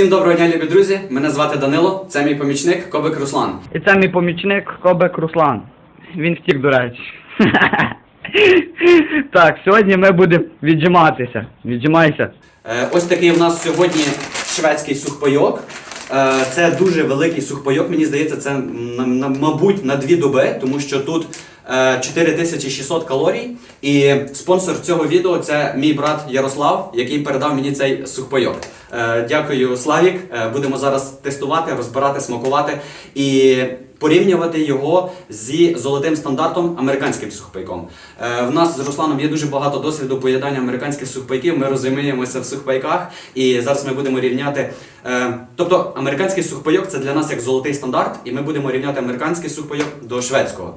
Всім доброго дня, любі друзі. Мене звати Данило, це мій помічник Кобик Руслан. І це мій помічник Кобек Руслан. Він втік, до речі. так, сьогодні ми будемо віджиматися. Віджимайся. Е, Ось такий у нас сьогодні шведський сухпайок. Е, Це дуже великий сухпайок. Мені здається, це мабуть на дві доби, тому що тут 4600 калорій. І спонсор цього відео це мій брат Ярослав, який передав мені цей сухпайок. Е, Дякую, Славік. Е, Будемо зараз тестувати, розбирати, смакувати і порівнювати його зі золотим стандартом американським сухпайком. Е, В нас з Русланом є дуже багато досвіду поїдання американських сухпайків. Ми розуміємося в сухпайках, і зараз ми будемо рівняти. е, Тобто, американський сухпайок це для нас як золотий стандарт, і ми будемо рівняти американський сухпайок до шведського.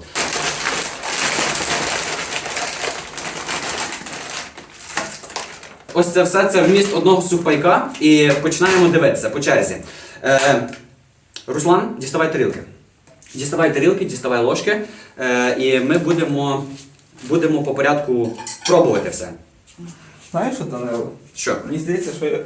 Ось це все це вміст одного сухпайка, і починаємо дивитися по черзі. Е, Руслан, діставай тарілки. Діставай тарілки, діставай ложки, е, і ми будемо, будемо по порядку пробувати все. Знаєш що, Данило? Що? Мені здається, що я...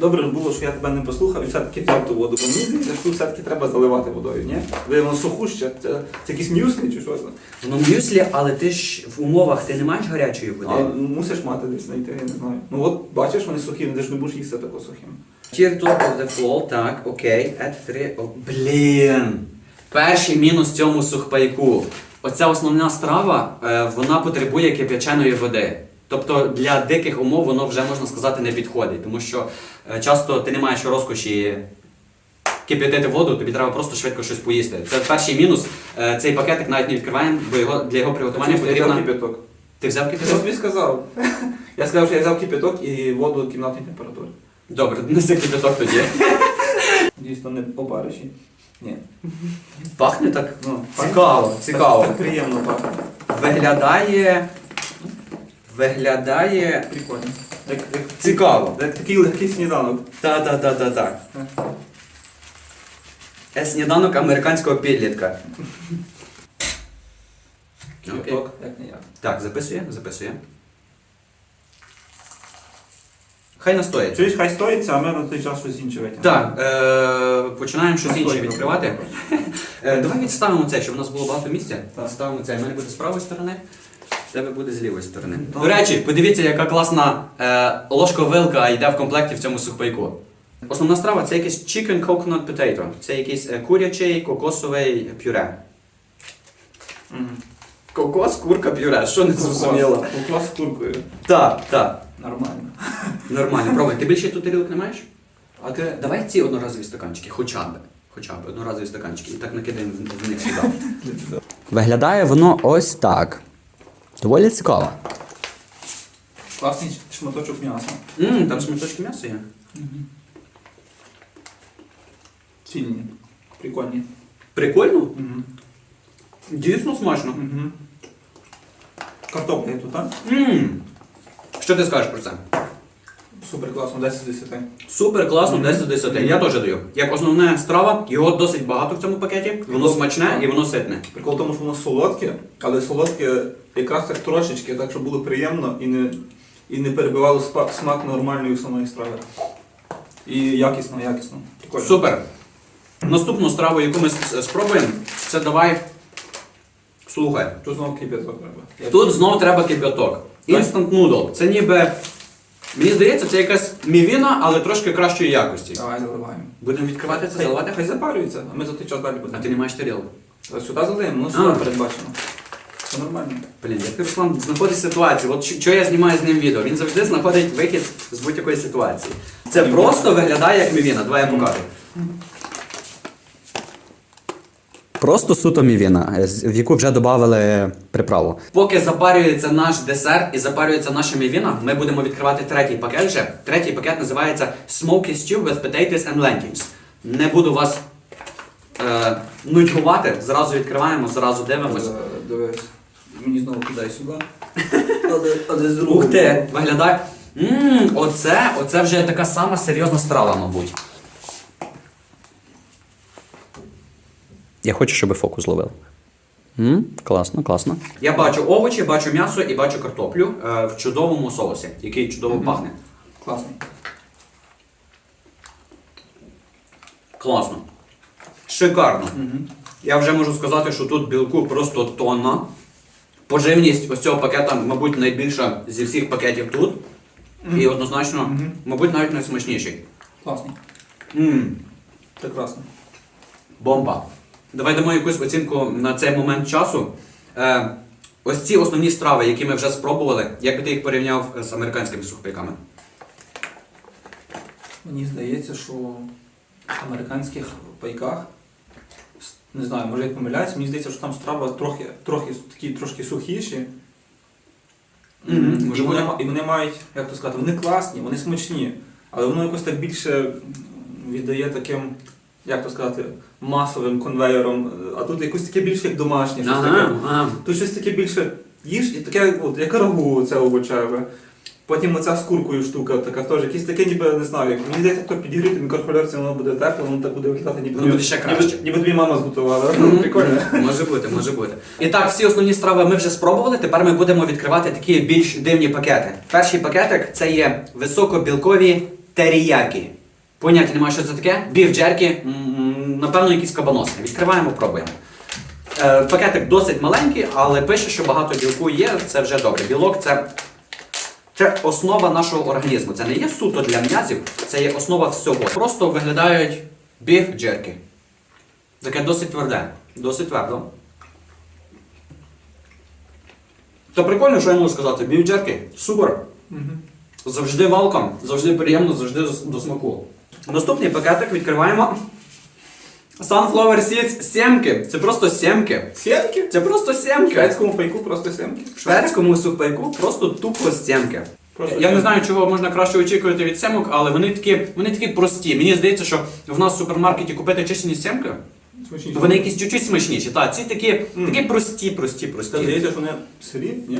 добре було, що я тебе не послухав і все-таки взяв ту воду. Бо мені здається, що все-таки треба заливати водою, ні? Ви воно сухуще, це, це якісь мюслі чи що? Воно мюслі, але ти ж в умовах ти не маєш гарячої води. А, мусиш мати десь знайти, я не знаю. Ну от бачиш, вони сухі, ти ж не будеш їсти тако сухим. Tier top of the fall, так, окей. Add 3. О, блін. Перший мінус цьому сухпайку. Оця основна страва, е, вона потребує кип'яченої води. Тобто для диких умов воно вже можна сказати не підходить, тому що е, часто ти не маєш розкоші кип'ятити воду, тобі треба просто швидко щось поїсти. Це перший мінус. Е, Цей пакетик навіть не відкриваємо, бо його для його приготування потрібно. кипяток. Ти взяв Я тобі сказав. Я сказав, що я взяв кипяток і воду кімнатної температури. Добре, неси кип'яток тоді. Дійсно не опариші. Ні. Пахне так Ну, цікаво, цікаво. Так приємно пахне. Виглядає. Виглядає Прикольно. Як, як, цікаво. як такий легкий сніданок. Та-та-та-та-та. Е, Сніданок американського підлітка. Окей. Як не як. Так, записує, записує. Хай настоїть. Чуєш, хай стоїться, а ми на той час щось інше витягнемо. Так, е, починаємо щось інше відкривати. Е, давай відставимо це, щоб у нас було багато місця. Так. Відставимо це. У мене буде з правої сторони, в тебе буде з лівої сторони. До речі, подивіться, яка класна е, ложка-вилка йде в комплекті в цьому сухпайку. Основна страва це якийсь chicken coconut potato. Це якийсь е, курячий кокосовий пюре. Мгм. Кокос, курка, пюре, що не зрозуміло. Кукла з куркою. Так, так. Нормально. Нормально, пробуй. Ти більше тут тарілок не маєш? А ти Давай ці одноразові стаканчики, хоча б. Хоча б одноразові стаканчики. І так накидаємо в, в них сюди. Виглядає воно ось так. Доволі цікаво. класний шматочок м'яса. Ммм, там шматочки м'яса є. Цільні. Прикольні. Прикольно? Угу. Дійсно смачно. Угу. Картопля є тут, так? Ммм. Що ти скажеш про це? Супер класно, 10 з 10. Супер, класно, 10 з 10. Я теж даю. Як основна страва, його досить багато в цьому пакеті. Воно смачне і воно ситне. Прикол в тому, що воно солодке, але солодке якраз так трошечки, так щоб було приємно і не, і не перебивало спа- смак нормальної самої страви. І якісно, якісно. Прикольно. Супер. Наступну страву, яку ми с- спробуємо, це давай. Слухай. Тут знову кип'яток треба. Я- Тут знову треба кип'яток. Instant noodle. Це ніби. Мені здається, це якась мівіна, але трошки кращої якості. Давай заливаємо. Будемо відкривати це, заливати? хай запарюється, а ми за той час далі будемо. А ти не маєш тарілку. Сюди залиємо, ну сюди передбачено. Це нормально. Блін, як ти Руслан знаходить ситуацію. От що я знімаю з ним відео? Він завжди знаходить вихід з будь-якої ситуації. Це просто виглядає як мівіна. Давай я покажу. Просто суто мівіна, в яку вже додали приправу. Поки запарюється наш десерт і запарюється наша мівіна, ми будемо відкривати третій пакет вже. Третій пакет називається Smoky Stew with Potatoes and Lentils. Не буду вас е, нудьгувати, зразу відкриваємо, зразу дивимось. Е, Дивись. Мені знову кидай сюди. Але, але з. Ух ти, виглядає. Ммм, оце, оце вже така сама серйозна страва, мабуть. Я хочу, щоб фокус зловив. м класно, класно. Я бачу овочі, бачу м'ясо і бачу картоплю е, в чудовому соусі, який чудово пахне. Класно. Класно. Шикарно. Я вже можу сказати, що тут білку просто тонна. Поживність ось цього пакета, мабуть, найбільша зі всіх пакетів тут. І однозначно, мабуть, навіть найсмачніший. Класно. Мм, Прекрасно. бомба. Давай дамо якусь оцінку на цей момент часу. Е, ось ці основні страви, які ми вже спробували, як би ти їх порівняв з американськими сухпайками? Мені здається, що в американських пайках, не знаю, може я помиляюсь, мені здається, що там страва трохи, трохи такі трошки сухіші. Мгм, І, може вони, і вони мають, як то сказати, вони класні, вони смачні, але воно якось так більше віддає таким, як то сказати, масовим конвейером, а тут якось таке більше як домашнє. Щось таке. Ага, ага. Тут щось таке більше їж, і таке, от, як рагу це овочеве. Потім оця з куркою штука, така теж якісь таке, ніби не знаю, як мені здається, хто підігріти в мікрохвильовці, воно буде тепло, воно так буде виглядати, ніби Воно буде ще краще. Ніби, ніби тобі мама зготувала. Прикольно. Може бути, може бути. І так, всі основні страви ми вже спробували. Тепер ми будемо відкривати такі більш дивні пакети. Перший пакетик це є високобілкові теріякі. Поняття немає, що це таке. Біф джеркі, напевно, якісь кабаноси. Відкриваємо, пробуємо. Е, пакетик досить маленький, але пише, що багато білку є. Це вже добре. Білок це, це основа нашого організму. Це не є суто для м'язів, це є основа всього. Просто виглядають біф джеркі. Таке досить тверде. Досить твердо. Та прикольно, що я можу сказати. Бівджерки. Супер. Мгм. Завжди валком, завжди приємно, завжди до смаку. Наступний пакетик відкриваємо. Sunflower Seeds сімки. Це просто сімки. Сімки? Це просто В сімки. шведському пайку просто сімки. В шведському сухпайку просто тупо сімки. Просто Я не знаю, чого можна краще очікувати від сімок, але вони такі, вони такі прості. Мені здається, що в нас в супермаркеті купити чищені сімки, Смачніше. вони якісь чуть-чуть смачніші. Та, ці такі, такі прості, прості, прості. Та здається, що вони сирі? Ні?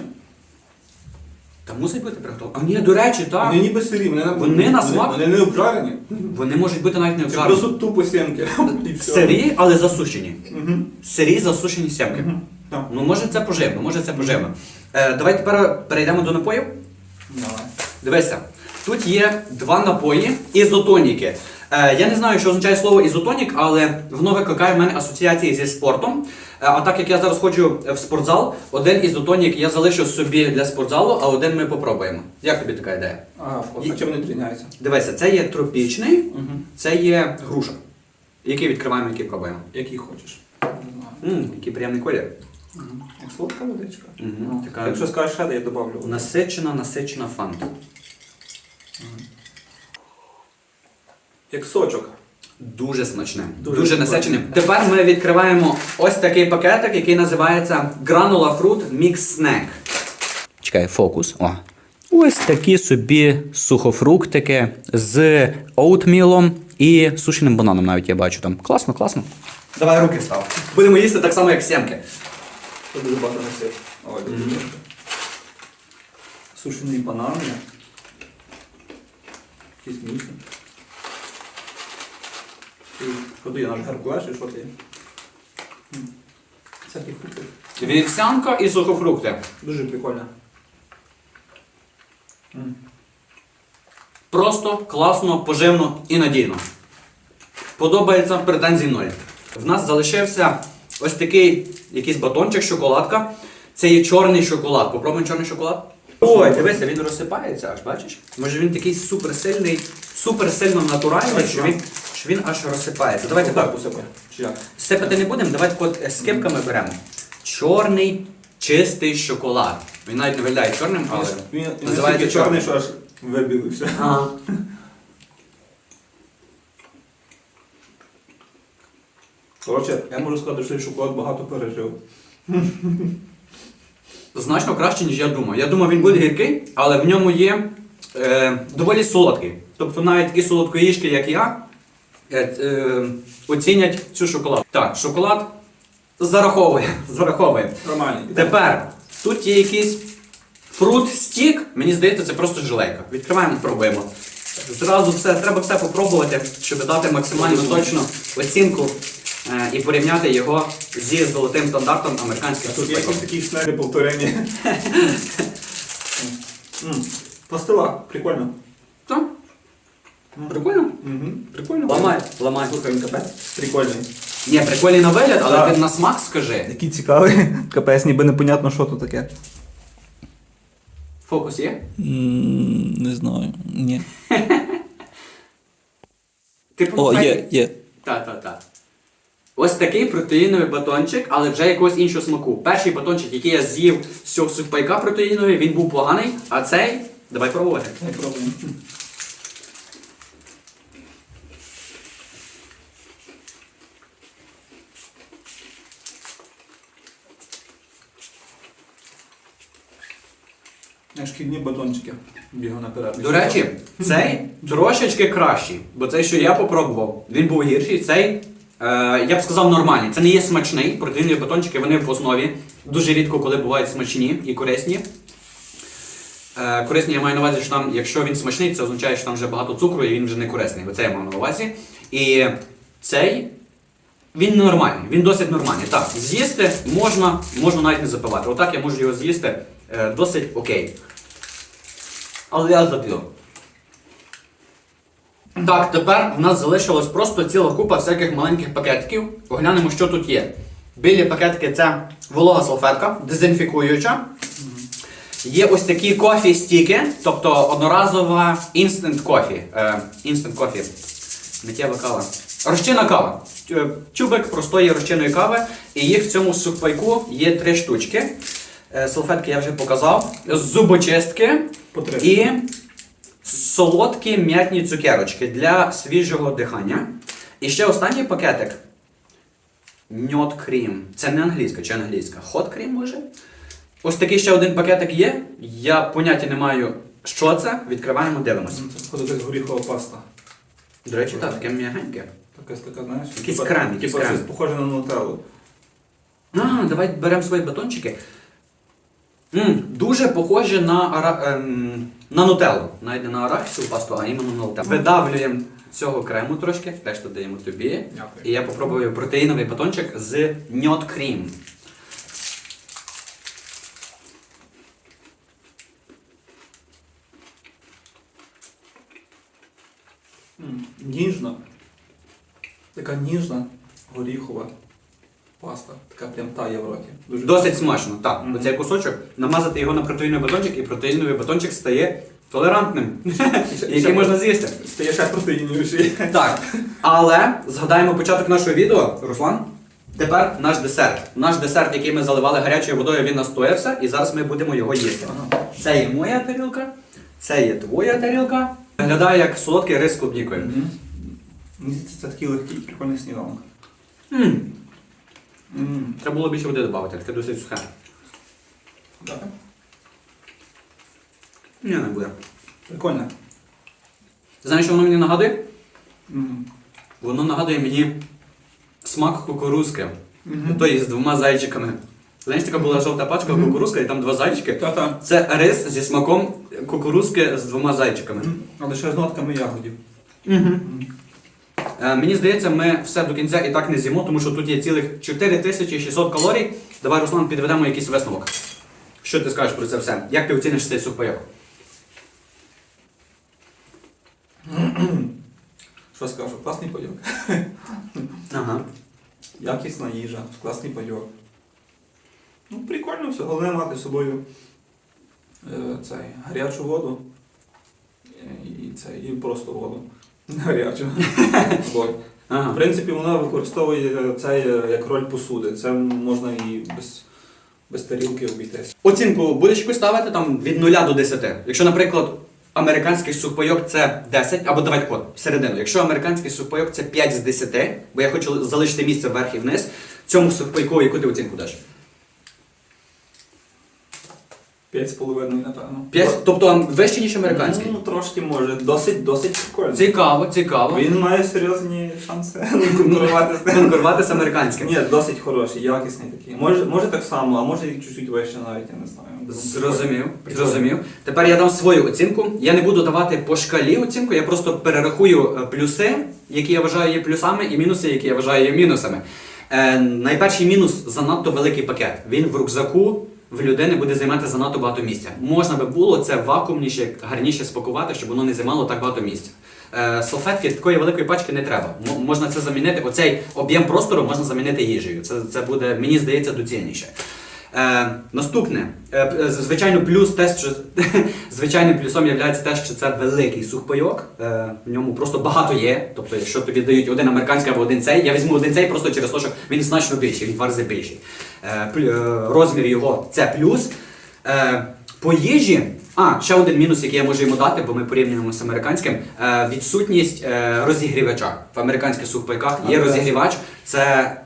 Та мусить бути приготовлено. А ні, до речі, так. Вони ніби сирі, вони, на- Вони на смак? Вони, не обжарені. Вони можуть бути навіть не Це обжарені. просто тупо сімки. І все. Сирі, але засушені. Мгм. Сирі засушені сімки. Мгм. Так. Ну, може це поживно, може це поживно. Е, давай тепер перейдемо до напоїв. Давай. Дивися, тут є два напої ізотоніки. Е, я не знаю, що означає слово ізотонік, але воно викликає в мене асоціації зі спортом. Е, а так як я зараз ходжу в спортзал, один ізотонік я залишу собі для спортзалу, а один ми попробуємо. Як тобі така ідея? А, от чим вони відрізняються? Дивися, це є тропічний, Угу. це є груша. Який відкриваємо, який пробуємо. Який хочеш. Не знаю. Який приємний колір. Мгм. Як солодка водичка. Мгм, Ну, така- Якщо скажеш ще, я добавлю. Насичена, насичена фанта. Як сочок. Дуже смачне, Дуже дуже, насичене. Тепер ми відкриваємо ось такий пакетик, який називається Granula Fruit Mix Snack. Чекай, фокус. О. Ось такі собі сухофруктики з оутмілом і сушеним бананом навіть я бачу там. Класно, класно. Давай руки став. Будемо їсти так само, як сімки. Це дуже багато. Ой, дуже добре. Сушений банан. є. Якісь місце. Ти наш Геркулеш і що ти. Всякі фрукти. Вівсянка і сухофрукти. Дуже прикольно. М. Просто, класно, поживно і надійно. Подобається претензій ноль. В нас залишився ось такий якийсь батончик, шоколадка. Це є чорний шоколад. Попробуємо чорний шоколад. Ой, дивися, він розсипається аж, бачиш? Може він такий суперсильний, суперсильно натуральний, що він, що він аж розсипається. Давайте так. Чи як? Сипати не будемо, давайте от е, з кипками беремо. Чорний чистий шоколад. Він навіть не виглядає чорним, але Він, він називається настільки чорний, що аж вибілився. Ага. Коротше, я можу сказати, що цей шоколад багато пережив. Значно краще, ніж я думав. Я думав, він буде гіркий, але в ньому є е, доволі солодкий. Тобто навіть такі солодкоїжки, як я, оцінять цю шоколад. Так, шоколад зараховує. зараховує. Нормальний. Тепер тут є якийсь фрут стік. Мені здається, це просто жилейка. Відкриваємо, пробуємо. Зразу все, треба все попробувати, щоб дати максимально точну оцінку е, і порівняти його зі золотим стандартом американських тут є якісь такі снеги повторення. Пастила, прикольно. Так. Прикольно? Угу. Прикольно. Ламай, ламай. Слухай, він капець. Прикольний. Ні, прикольний на вигляд, але Так. ти на смак скажи. Який цікавий. Капець, ніби непонятно, що тут таке. Фокус є? Не знаю. Ні. Ти О, є, є. Так, так, так. Ось такий протеїновий батончик, але вже якогось іншого смаку. Перший батончик, який я з'їв з цього сухпайка протеїновий, він був поганий, а цей. Давай пробувати. Не пробуємо. Як Шкільні батончики. Бігав наперед. До речі, цей трошечки кращий, бо цей, що я попробував, він був гірший. Цей, е, я б сказав, нормальний. Це не є смачний. Протеїнові батончики вони в основі. Дуже рідко, коли бувають смачні і корисні. Е, корисні я маю на увазі, що там, якщо він смачний, це означає, що там вже багато цукру і він вже не корисний. Оце я мав на увазі. І цей. Він нормальний, він досить нормальний. Так, з'їсти можна, можна навіть не запивати. Отак я можу його з'їсти досить окей. Але я зап'ю. Так, тепер в нас залишилась просто ціла купа всяких маленьких пакетиків. Поглянемо, що тут є. Білі пакетики це волога салфетка, дезінфікуюча. Є ось такі кофі стіки, тобто одноразова інстант кофі. Е, інстант кофі. Миттєва кава. Розчинна кава. Е, Тюбик простої розчинної кави. І їх в цьому сухпайку є три штучки. Е, Салфетки я вже показав. Зубочистки Потрібно. і солодкі м'ятні цукерочки для свіжого дихання. І ще останній пакетик. Ньот крім. Це не англійська чи англійська? Хот крім може? Ось такий ще один пакетик є. Я поняття не маю, що це. Відкриваємо, дивимося. Це походу як горіхова паста. До речі, так, таке м'ягеньке. Така така, знаєш? Якийсь крем, якийсь крем. похоже на нутеллу. А, давай беремо свої батончики. М дуже похоже на, ара... ем, на нутеллу. Навіть не на арахісову пасту, а іменно на нутеллу. Видавлюємо цього крему трошки, решту даємо тобі. Дякую. І я попробую протеїновий батончик з ньот крім. М, Ніжна. Така ніжна, горіхова паста. Така прям тає в роті. Дуже Досить смачно, так. Мгм. Оцей кусочок, намазати його на протеїновий батончик, і протеїновий батончик стає толерантним, який можна з'їсти. Стає ще протеїнівіший. Так, але згадаємо початок нашого відео, Руслан. Тепер наш десерт. Наш десерт, який ми заливали гарячою водою, він настоявся, і зараз ми будемо його їсти. Ага. Це є моя тарілка, це є твоя тарілка. Виглядає як солодкий рис з клубнікою. Мені здається, це такий легкий прикольний сніданок. М, М, Треба було більше води додати, таке досить сухе. да. Ні, не буде. Прикольно. Знаєш, що воно мені нагадує? М. Воно нагадує мені смак кукурузки. Мгм. Той з двома зайчиками. Знаєш, така була жовта пачка Мгм. кукурузка, і там два зайчики. Та-та. Це рис зі смаком кукурузки з двома зайчиками. М, Але ще з нотками ягодів. Е, мені здається, ми все до кінця і так не з'їмо, тому що тут є цілих 4600 калорій. Давай, Руслан, підведемо якийсь висновок. Що ти скажеш про це все? Як ти оціниш цей сухпайок? Що скажу? Класний пайок. Ага. Якісна їжа, класний пайок. Ну, прикольно все. Головне мати з собою е, цей, гарячу воду е, і, це, і просто воду. Не гарячу. Ага. В принципі, вона використовує це як роль посуди. Це можна і без, без тарілки обійтись. Оцінку будеш якусь ставити там від 0 до 10. Якщо, наприклад, американський сухпайок це 10, або давай код, середину. Якщо американський сухпайок це 5 з 10, бо я хочу залишити місце вверх і вниз, цьому сухпайку яку ти оцінку даш? П'ять з половиною, напевно. 5, тобто вище, ніж американський. Ну, трошки може. Досить, досить прикольно. Цікаво, цікаво. Він має серйозні шанси конкурувати з ним. Конкурувати з американським. Ні, досить хороший, якісний такий. Може, може так само, а може і чуть-чуть вище навіть, я не знаю. Зрозумів, Прикольно. зрозумів. Тепер я дам свою оцінку. Я не буду давати по шкалі оцінку, я просто перерахую е, плюси, які я вважаю є плюсами, і мінуси, які я вважаю є мінусами. Е, найперший мінус занадто великий пакет. Він в рюкзаку в людини буде займати занадто багато місця. Можна би було це вакуумніше, гарніше спакувати, щоб воно не займало так багато місця. Е, салфетки такої великої пачки не треба. М- можна це замінити. Оцей об'єм простору можна замінити їжею. Це, це буде, мені здається, доцільніше. Е, наступне, е, е, звичайно, плюс те, що звичайним плюсом є те, що це великий сухпайок. Е, в ньому просто багато є. Тобто, якщо тобі дають один американський або один цей, я візьму один цей просто через те, що він значно більший, він в рази більший. Е, плю- е, розмір його це плюс. Е, по їжі, а, ще один мінус, який я можу йому дати, бо ми порівнюємо з американським. Е, відсутність е, розігрівача. В американських сухпайках є розігрівач. Це,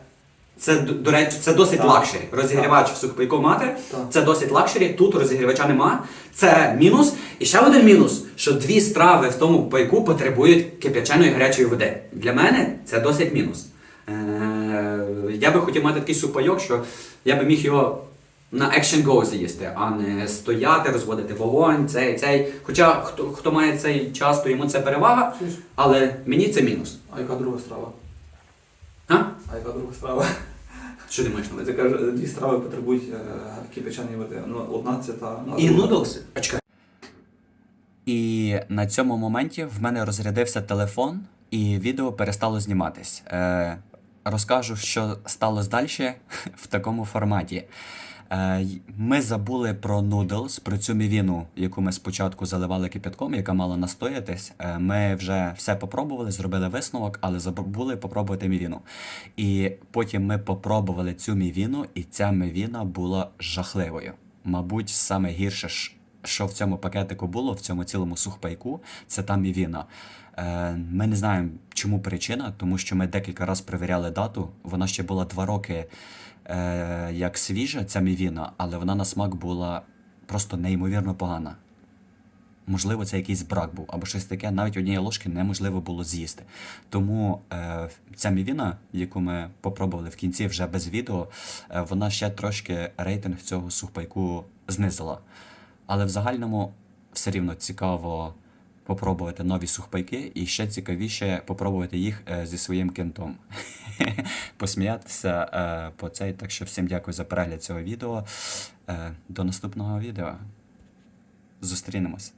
це, до речі, це досить Так. лакшері. Розігрівач в сухпайку мати. Так. Це досить лакшері. Тут розігрівача нема. Це мінус. І ще один мінус, що дві страви в тому пайку потребують кип'яченої гарячої води. Для мене це досить мінус. Е, я би хотів мати такий сухпайок, що я би міг його на action go заїсти, а не стояти, розводити вогонь, цей, цей. Хоча хто, хто має цей час, то йому це перевага, але мені це мінус. А яка друга страва? А? А яка друга страва? Що ти маєш на увазі? Ти кажеш, дві страви потребують е, кипяченої води. Ну, одна це та. ну, а І друга- нудлси? А чекай. І на цьому моменті в мене розрядився телефон, і відео перестало зніматись. Е, розкажу, що сталося далі в такому форматі. Е, ми забули про нудлс, про цю мівіну, яку ми спочатку заливали кипятком, яка мала настоятись. Е, ми вже все попробували, зробили висновок, але забули попробувати мівіну. І потім ми попробували цю мівіну, і ця мівіна була жахливою. Мабуть, саме гірше, що в цьому пакетику було, в цьому цілому сухпайку, це та мівіна. Е, ми не знаємо, чому причина, тому що ми декілька разів перевіряли дату. Вона ще була два роки е, як свіжа, ця мівіна, але вона на смак була просто неймовірно погана. Можливо, це якийсь брак був або щось таке, навіть однієї ложки неможливо було з'їсти. Тому е, ця мівіна, яку ми попробували в кінці вже без відео, е, вона ще трошки рейтинг цього сухпайку знизила. Але в загальному все рівно цікаво попробувати нові сухпайки, і ще цікавіше попробувати їх е, зі своїм кентом. Посміятися е, по цей. Так що всім дякую за перегляд цього відео. Е, до наступного відео. Зустрінемось.